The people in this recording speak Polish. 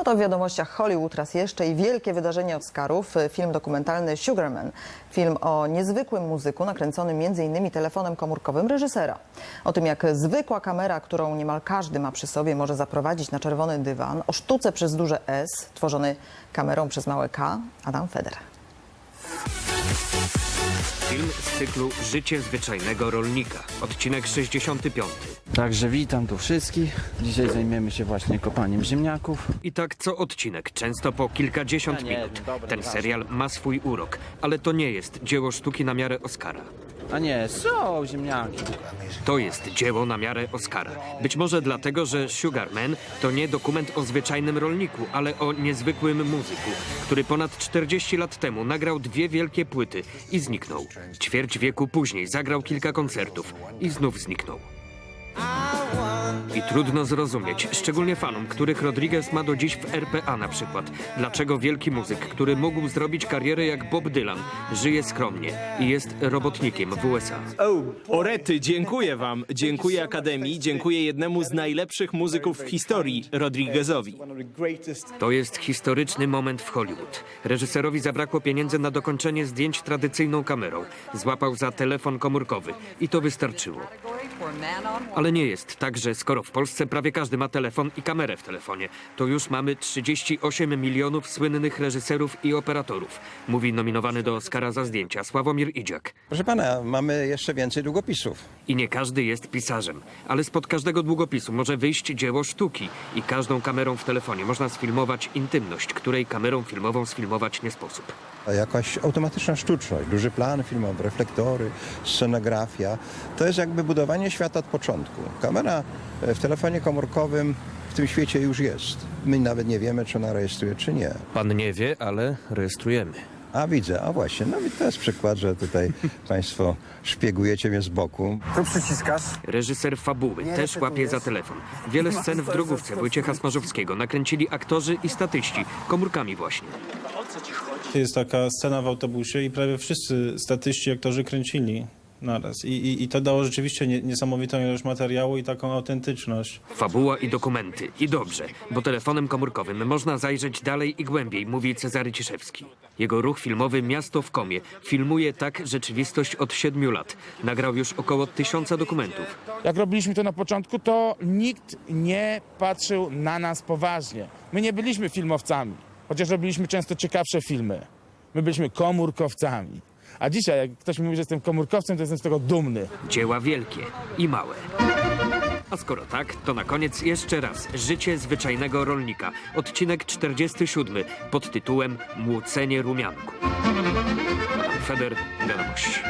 No to w wiadomościach Hollywood raz jeszcze i wielkie wydarzenie Oscarów. Film dokumentalny Sugarman. Film o niezwykłym muzyku nakręcony m.in. telefonem komórkowym reżysera. O tym jak zwykła kamera, którą niemal każdy ma przy sobie, może zaprowadzić na czerwony dywan. O sztuce przez duże S, tworzony kamerą przez małe K. Adam Feder. Film z cyklu Życie zwyczajnego rolnika, odcinek 65. Także witam tu wszystkich. Dzisiaj zajmiemy się właśnie kopaniem ziemniaków. I tak co odcinek, często po kilkadziesiąt minut. Ten serial ma swój urok, ale to nie jest dzieło sztuki na miarę Oscara. A nie, są ziemniaki. To jest dzieło na miarę Oscara. Być może dlatego, że Sugarman to nie dokument o zwyczajnym rolniku, ale o niezwykłym muzyku, który ponad 40 lat temu nagrał dwie wielkie płyty i zniknął. Ćwierć wieku później zagrał kilka koncertów i znów zniknął. I trudno zrozumieć, szczególnie fanom, których Rodriguez ma do dziś w RPA na przykład, dlaczego wielki muzyk, który mógł zrobić karierę jak Bob Dylan, żyje skromnie i jest robotnikiem w USA. Orety, dziękuję wam. Dziękuję Akademii, dziękuję jednemu z najlepszych muzyków w historii, Rodriguezowi. To jest historyczny moment w Hollywood. Reżyserowi zabrakło pieniędzy na dokończenie zdjęć tradycyjną kamerą. Złapał za telefon komórkowy i to wystarczyło. Ale nie jest tak, że skoro w Polsce prawie każdy ma telefon i kamerę w telefonie, to już mamy 38 milionów słynnych reżyserów i operatorów, mówi nominowany do Oscara za zdjęcia Sławomir Idziak. Proszę pana, mamy jeszcze więcej długopisów. I nie każdy jest pisarzem, ale spod każdego długopisu może wyjść dzieło sztuki i każdą kamerą w telefonie można sfilmować intymność, której kamerą filmową sfilmować nie sposób. Jakaś automatyczna sztuczność, duży plan filmowy, reflektory, scenografia. To jest jakby budowanie świata od początku. Kamera e, w telefonie komórkowym w tym świecie już jest. My nawet nie wiemy, czy ona rejestruje, czy nie. Pan nie wie, ale rejestrujemy. A widzę, a właśnie, no i to jest przykład, że tutaj państwo szpiegujecie mnie z boku. Tu przyciskasz. Reżyser fabuły też łapie za telefon. Wiele scen w drogówce Wojciecha Smarzowskiego nakręcili aktorzy i statyści, komórkami właśnie. Jest taka scena w autobusie i prawie wszyscy statyści, aktorzy kręcili naraz. I, i, i to dało rzeczywiście nie, niesamowitą ilość materiału i taką autentyczność. Fabuła i dokumenty. I dobrze, bo telefonem komórkowym można zajrzeć dalej i głębiej, mówi Cezary Ciszewski. Jego ruch filmowy Miasto w komie filmuje tak rzeczywistość od siedmiu lat. Nagrał już około tysiąca dokumentów. Jak robiliśmy to na początku, to nikt nie patrzył na nas poważnie. My nie byliśmy filmowcami, chociaż robiliśmy często ciekawsze filmy. My byliśmy komórkowcami. A dzisiaj, jak ktoś mi mówi, że jestem komórkowcem, to jestem z tego dumny. Dzieła wielkie i małe. A skoro tak, to na koniec jeszcze raz Życie zwyczajnego rolnika. Odcinek 47 pod tytułem Młócenie rumianku. Feder, wiadomości.